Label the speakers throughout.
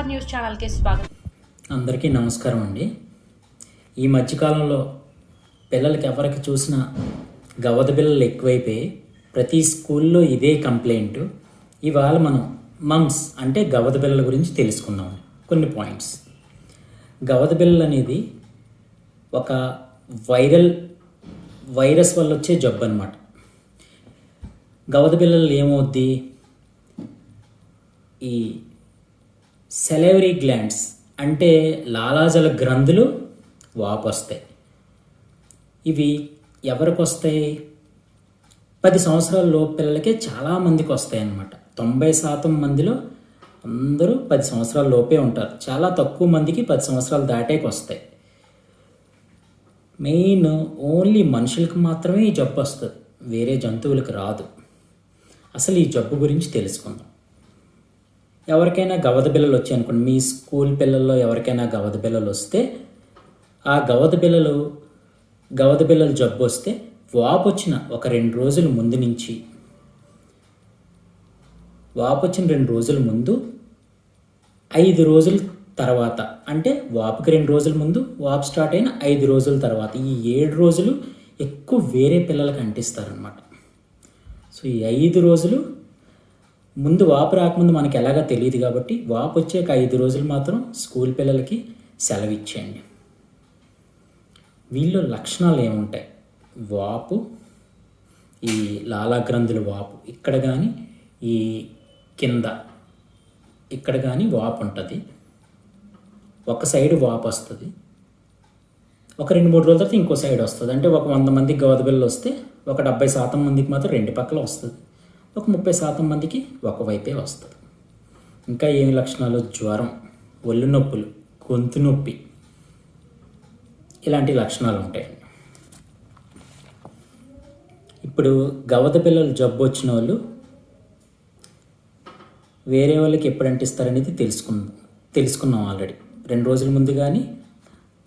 Speaker 1: Power news ఛానల్కి స్వాగతం.
Speaker 2: అందరికీ నమస్కారం అండి. ఈ మధ్యకాలంలో పిల్లలకి ఎవరికి చూసినా గవద బిల్లలు ఎక్కువైపోయి ప్రతి స్కూల్లో ఇదే కంప్లైంట్. ఇవాళ మనం మమ్స్ అంటే గవద బిల్లల గురించి తెలుసుకుందాం. కొన్ని పాయింట్స్. గవద బిల్లలు అనేది ఒక వైరల్ వైరస్ వల్ల వచ్చే జబ్బు అనమాట గవద బిల్లలు ఏమవుద్ది? ఈ సెలవరీ గ్లాండ్స్ అంటే లాలాజల గ్రంథులు వాపు వస్తాయి ఇవి ఎవరికి వస్తాయి పది సంవత్సరాల లోపు పిల్లలకే చాలామందికి వస్తాయి అన్నమాట. తొంభై శాతం మందిలో అందరూ పది సంవత్సరాల లోపే ఉంటారు. చాలా తక్కువ మందికి పది సంవత్సరాలు దాటేకి వస్తాయి మెయిన్ ఓన్లీ మనుషులకు మాత్రమే ఈ జబ్బు వస్తుంది. వేరే జంతువులకు రాదు. అసలు ఈ జబ్బు గురించి తెలుసుకుందాం. ఎవరికైనా గవద బిల్లలు వచ్చాయి అనుకోండి. మీ స్కూల్ పిల్లల్లో ఎవరికైనా గవద బిల్లలు వస్తే ఆ గవద పిల్లలు గవద బిల్లలు జబ్బు వస్తే వాపు వచ్చిన ఒక రెండు రోజుల ముందు నుంచి వాపు వచ్చిన రెండు రోజుల ముందు ఐదు రోజుల తర్వాత అంటే వాపుకి రెండు రోజుల ముందు వాపు స్టార్ట్ అయిన ఐదు రోజుల తర్వాత ఈ ఏడు రోజులు ఎక్కువ వేరే పిల్లలకు అంటిస్తారనమాట సో ఈ ఐదు రోజులు ముందు వాపు రాకముందు మనకి ఎలాగా తెలియదు కాబట్టి వాపు వచ్చాక ఐదు రోజులు మాత్రం స్కూల్ పిల్లలకి సెలవు ఇచ్చేయండి. వీళ్ళు లక్షణాలు ఏముంటాయి? వాపు ఈ లాలాగ్రంథుల వాపు. ఇక్కడ కానీ ఈ కింద ఇక్కడ కానీ వాపు ఉంటుంది. ఒక సైడ్ వాపు వస్తుంది. ఒక రెండు మూడు రోజుల తర్వాత ఇంకో సైడ్ వస్తుంది. అంటే ఒక వంద మందికి గవద వస్తే ఒక డెబ్బై శాతం మందికి మాత్రం రెండు పక్కల వస్తుంది. ఒక ముప్పై శాతం మందికి ఒకవైపే వస్తుంది. ఇంకా ఏమి లక్షణాలు? జ్వరం ఒళ్ళు నొప్పులు గొంతు నొప్పి ఇలాంటి లక్షణాలు ఉంటాయండి ఇప్పుడు గవద పిల్లలు జబ్బు వచ్చిన వాళ్ళు వేరే వాళ్ళకి ఎప్పుడు అంటిస్తారనేది తెలుసుకుందాం తెలుసుకున్నాం ఆల్రెడీ రెండు రోజుల ముందు కానీ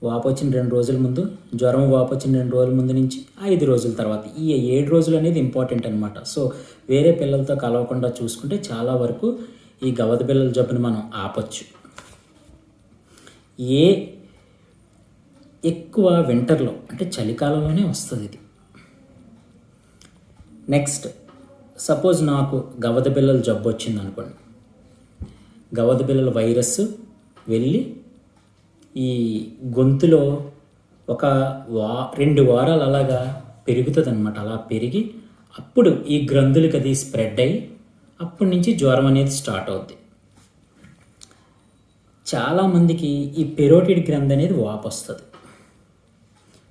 Speaker 2: వాపు వచ్చిన రెండు రోజుల ముందు జ్వరం వాపు వచ్చిన రెండు రోజుల ముందు నుంచి ఐదు రోజుల తర్వాత. ఈ ఏడు రోజులు అనేది ఇంపార్టెంట్ అనమాట సో వేరే పిల్లలతో కలవకుండా చూసుకుంటే చాలా వరకు ఈ గవద పిల్లల జబ్బుని మనం ఆపచ్చు. ఏ ఎక్కువ వింటర్లో అంటే చలికాలంలోనే వస్తుంది ఇది. నెక్స్ట్ సపోజ్ నాకు గవద బిల్లల జబ్బు వచ్చింది అనుకోండి గవద బిల్లల వైరస్ వెళ్ళి ఈ గొంతులో ఒక వా రెండు వారాలు అలాగా పెరుగుతుంది అనమాట అలా పెరిగి అప్పుడు ఈ గ్రంథులకి అది స్ప్రెడ్ అయ్యి అప్పటి నుంచి జ్వరం అనేది స్టార్ట్ అవుద్ది. చాలామందికి ఈ పెరోటిడ్ గ్రంథి అనేది వాపు వస్తుంది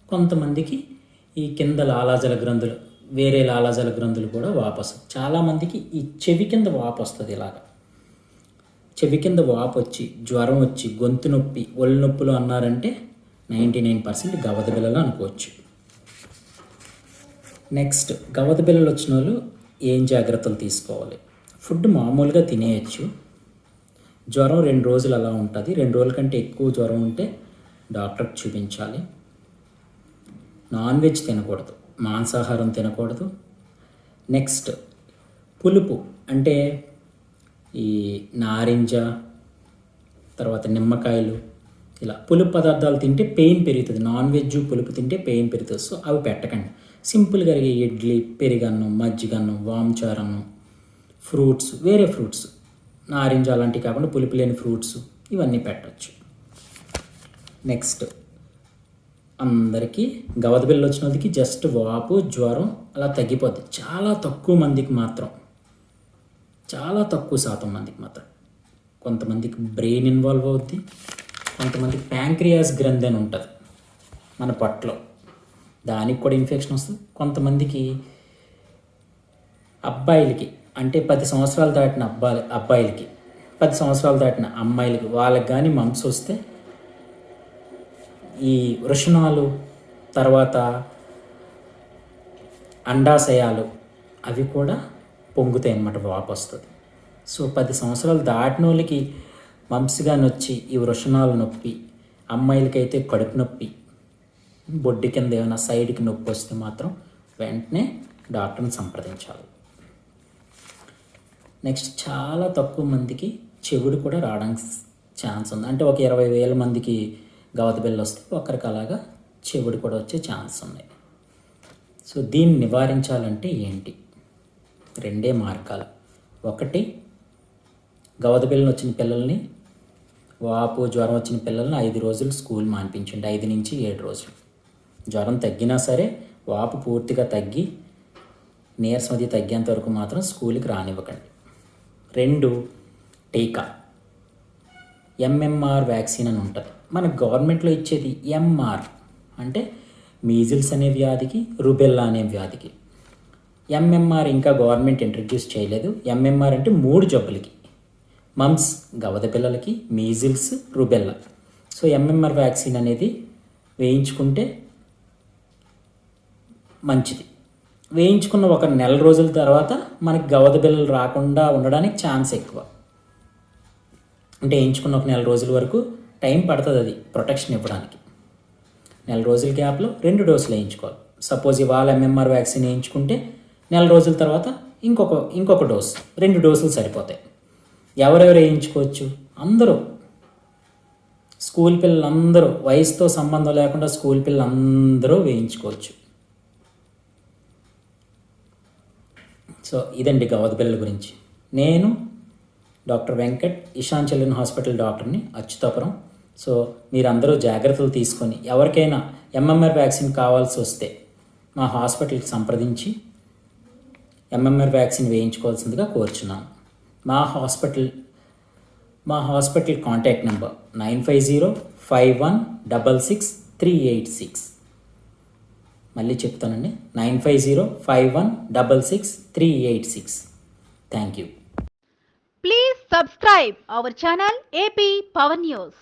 Speaker 2: కొంతమందికి ఈ కింద లాలాజల గ్రంథులు వేరే లాలాజల గ్రంథులు కూడా వాపు చాలామందికి ఈ చెవి కింద వాపు వస్తుంది ఇలాగా. చెవి కింద వాపు వచ్చి జ్వరం వచ్చి గొంతు నొప్పి ఒళ్ళు నొప్పులు అన్నారంటే నైంటీ నైన్ పర్సెంట్ గవద బిల్లలు అనుకోవచ్చు. నెక్స్ట్ గవద బిల్లలు వచ్చిన వాళ్ళు ఏం జాగ్రత్తలు తీసుకోవాలి? ఫుడ్ మామూలుగా తినేయచ్చు. జ్వరం రెండు రోజులు అలా ఉంటుంది. రెండు రోజుల కంటే ఎక్కువ జ్వరం ఉంటే డాక్టర్కి చూపించాలి. నాన్ వెజ్ తినకూడదు. మాంసాహారం తినకూడదు. నెక్స్ట్ పులుపు అంటే ఈ నారింజ తర్వాత నిమ్మకాయలు ఇలా పులుపు పదార్థాలు తింటే పెయిన్ పెరుగుతుంది. నాన్ వెజ్ పులుపు తింటే పెయిన్ పెరుగుతుంది. సో అవి పెట్టకండి. సింపుల్గా ఇడ్లీ పెరిగన్నం మజ్జిగన్నం వాంచారన్నం ఫ్రూట్స్ వేరే ఫ్రూట్స్. నారింజ అలాంటివి కాకుండా పులుపు లేని ఫ్రూట్స్ ఇవన్నీ పెట్టచ్చు. నెక్స్ట్ అందరికీ గవద బిల్లు వచ్చిన వాళ్ళకి జస్ట్ వాపు జ్వరం అలా తగ్గిపోద్ది. చాలా తక్కువ మందికి మాత్రం. చాలా తక్కువ శాతం మందికి మాత్రం. కొంతమందికి బ్రెయిన్ ఇన్వాల్వ్ అవుద్ది కొంతమందికి ప్యాంక్రియాస్ గ్రంథి అని ఉంటుంది మన పట్లో. దానికి కూడా ఇన్ఫెక్షన్ వస్తుంది. కొంతమందికి అబ్బాయిలకి అంటే పది సంవత్సరాలు దాటిన అబ్బాయి అబ్బాయిలకి పది సంవత్సరాలు దాటిన అమ్మాయిలకి వాళ్ళకి కానీ మంప్స్ వస్తే ఈ వృషణాలు తర్వాత అండాశయాలు అవి కూడా పొంగుతాయి అన్నమాట వాపు వస్తుంది సో పది సంవత్సరాలు దాటిన వాళ్ళకి మంసిగా నొచ్చి ఈ వృషణాలు నొప్పి అమ్మాయిలకైతే కడుపు నొప్పి బొడ్డు కింద ఏమైనా సైడ్కి నొప్పి వస్తే మాత్రం వెంటనే డాక్టర్ని సంప్రదించాలి. నెక్స్ట్ చాలా తక్కువ మందికి చెవుడు కూడా రావడానికి ఛాన్స్ ఉంది. అంటే ఒక ఇరవై వేల మందికి గవత బిల్లు వస్తే ఒకరికి అలాగా చెవుడు కూడా వచ్చే ఛాన్స్ ఉన్నాయి. సో దీన్ని నివారించాలంటే ఏంటి? రెండే మార్గాలు. ఒకటి గవత వచ్చిన పిల్లల్ని వాపు జ్వరం వచ్చిన పిల్లల్ని ఐదు రోజులు స్కూల్ మాన్పించండి. ఐదు నుంచి ఏడు రోజులు. జ్వరం తగ్గినా సరే వాపు పూర్తిగా తగ్గి నీరసం అది తగ్గేంత వరకు మాత్రం స్కూల్కి రానివ్వకండి. రెండు టీకా. ఎంఎంఆర్ వ్యాక్సిన్ అని ఉంటుంది. మన గవర్నమెంట్లో ఇచ్చేది ఎంఆర్. అంటే మీజిల్స్ అనే వ్యాధికి రుబెల్లా అనే వ్యాధికి. ఎంఎంఆర్ ఇంకా గవర్నమెంట్ ఇంట్రడ్యూస్ చేయలేదు. ఎంఎంఆర్ అంటే మూడు జబ్బులకి. మమ్స్ గవద పిల్లలకి measles rubella so MMR vaccine అనేది వేయించుకుంటే మంచిది. వేయించుకున్న ఒక నెల రోజుల తర్వాత మనకి గవద బిల్లలు రాకుండా ఉండడానికి ఛాన్స్ ఎక్కువ. అంటే వేయించుకున్న ఒక నెల రోజుల వరకు టైం పడుతుంది అది ప్రొటెక్షన్ ఇవ్వడానికి. నెల రోజుల గ్యాప్లో రెండు డోసులు వేయించుకోవాలి. సపోజ్ ఇవాళ ఎంఎంఆర్ వ్యాక్సిన్ వేయించుకుంటే నెల రోజుల తర్వాత ఇంకొక ఇంకొక డోస్. రెండు డోసులు సరిపోతాయి. ఎవరెవరు వేయించుకోవచ్చు? అందరూ. స్కూల్ పిల్లలందరూ. వయసుతో సంబంధం లేకుండా స్కూల్ పిల్లలందరూ వేయించుకోవచ్చు. సో ఇదండి గవద పిల్లల గురించి. నేను doctor Venkat Ishan children hospital డాక్టర్ని అచ్యుతాపురం. సో మీరందరూ జాగ్రత్తలు తీసుకొని ఎవరికైనా ఎంఎంఆర్ వ్యాక్సిన్ కావాల్సి వస్తే మా హాస్పిటల్కి సంప్రదించి ఎంఎంఆర్ వ్యాక్సిన్ వేయించుకోవాల్సిందిగా కోరుచున్నాను మా హాస్పిటల్ మా hospital contact number nine five zero five one double six three eight six. మళ్ళీ చెప్తానండి nine five zero five one double six three eight six. Thank you
Speaker 1: please subscribe our channel AP power news